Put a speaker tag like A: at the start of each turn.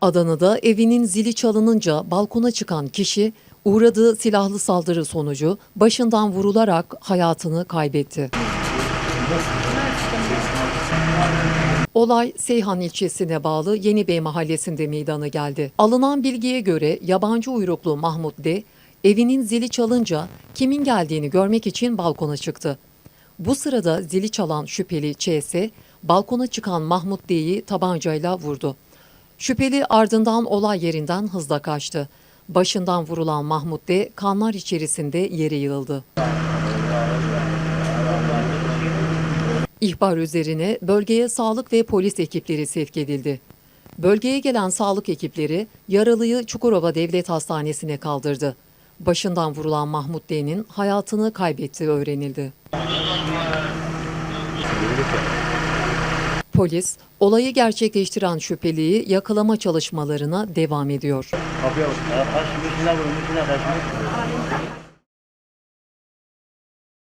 A: Adana'da evinin zili çalınınca balkona çıkan kişi uğradığı silahlı saldırı sonucu başından vurularak hayatını kaybetti. Olay Seyhan ilçesine bağlı Yenibey mahallesinde meydana geldi. Alınan bilgiye göre yabancı uyruklu Mahmut D. evinin zili çalınca kimin geldiğini görmek için balkona çıktı. Bu sırada zili çalan şüpheli ÇS, balkona çıkan Mahmut D'yi tabancayla vurdu. Şüpheli ardından olay yerinden hızla kaçtı. Başından vurulan Mahmut D. kanlar içerisinde yere yığıldı. İhbar üzerine bölgeye sağlık ve polis ekipleri sevk edildi. Bölgeye gelen sağlık ekipleri yaralıyı Çukurova Devlet Hastanesi'ne kaldırdı. Başından vurulan Mahmut D'nin hayatını kaybettiği öğrenildi. Polis, olayı gerçekleştiren şüpheliyi yakalama çalışmalarına devam ediyor.